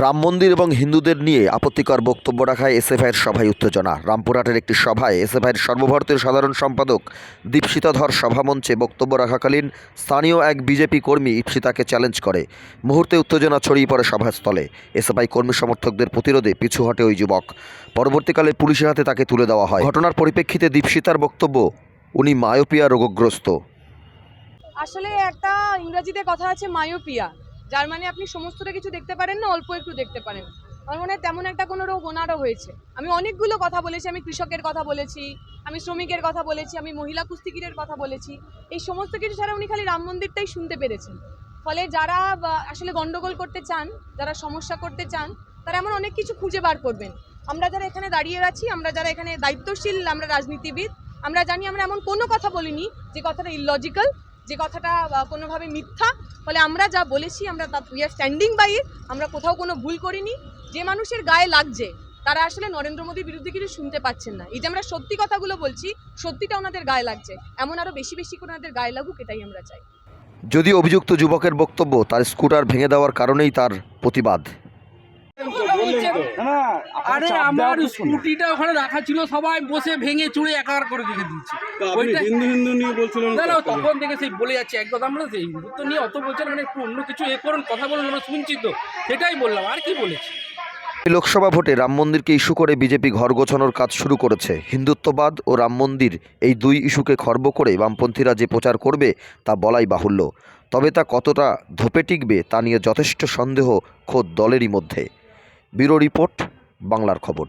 রাম মন্দির এবং হিন্দুদের নিয়ে আপত্তিকর বক্তব্য রাখায় এসএফআইয়ের সভায় উত্তেজনা। রামপুরহাটের একটি সভায় এসএফআইয়ের সর্বভারতীয় সাধারণ সম্পাদক দীপশিতাধর সভামঞ্চে বক্তব্য রাখাকালীন স্থানীয় এক বিজেপি কর্মী ইপসিতাকে চ্যালেঞ্জ করে। মুহূর্তে উত্তেজনা ছড়িয়ে পড়ে সভাস্থলে। এসএফআই কর্মী সমর্থকদের প্রতিরোধে পিছু হটে ওই যুবক। পরবর্তীকালে পুলিশের হাতে তাকে তুলে দেওয়া হয়। ঘটনার পরিপ্রেক্ষিতে দীপশিতার বক্তব্য, উনি মায়োপিয়া রোগগ্রস্ত। আসলে একটা ইংরেজিতে কথা আছে মায়োপিয়া। যার মানে আপনি সমস্তটা কিছু দেখতে পারেন না, অল্প একটু দেখতে পারেন। আমার মনে হয় তেমন একটা কোনো রোগ ওনারও হয়েছে। আমি অনেকগুলো কথা বলেছি, আমি কৃষকের কথা বলেছি, আমি শ্রমিকের কথা বলেছি, আমি মহিলা কুস্তিগিরের কথা বলেছি। এই সমস্ত কিছু ছাড়া উনি খালি রাম মন্দিরটাই শুনতে পেরেছেন। ফলে যারা আসলে গন্ডগোল করতে চান, যারা সমস্যা করতে চান, তারা এমন অনেক কিছু খুঁজে বার করবেন। আমরা যারা এখানে দাঁড়িয়ে আছি, আমরা যারা এখানে দায়িত্বশীল, আমরা রাজনীতিবিদ, আমরা জানি আমরা এমন কোনো কথা বলিনি যে কথাটা ইললজিক্যাল যে কথাটা কোনোভাবে মিথ্যা ফলে আমরা যা বলেছি, আমরা তা we are standing by it আমরা কোথাও কোনো ভুল করিনি। যে মানুষের গায়ে লাগছে, তারা আসলে নরেন্দ্র মোদীর বিরুদ্ধে কিছু শুনতে পাচ্ছেন না। এই যে আমরা সত্যি কথাগুলো বলছি, সত্যিটা ওনাদের গায়ে লাগছে। এমন আরও বেশি বেশি করে ওনাদের গায়ে লাগুক, এটাই আমরা চাই। যদি অভিযুক্ত যুবকের বক্তব্য তার স্কুটার ভেঙে দেওয়ার কারণেই তার প্রতিবাদ। না আরে আমার। স্কুটিটা ওখানে রাখা ছিল সবাই বসে ভেঙে চুড়ে একাকার করে রেখে দিয়েছে। তো আপনি ওইটা- হিন্দু হিন্দু নিয়ে বলছিলেন না না তখন থেকে সেই বলে যাচ্ছে এক কথা আমরা সেই হিন্দুত্ব নিয়ে অত বলছেন মানে একটু অন্য কিছু এ করুন কথা বলুন আমরা শুনছি তো। সেটাই বললাম আর কি বলেছি? লোকসভা ভোটে রাম মন্দিরকে ইস্যু করে বিজেপি ঘর গোছানোর কাজ শুরু করেছে। হিন্দুত্ববাদ ও রাম মন্দির এই দুই ইস্যুকে খর্ব করে বামপন্থীরা যে প্রচার করবে তা বলাই বাহুল্য। তবে তা কতটা ধোপে টিকবে তা নিয়ে যথেষ্ট সন্দেহ খোদ দলেরই মধ্যে। ব্যুরো রিপোর্ট বাংলার খবর।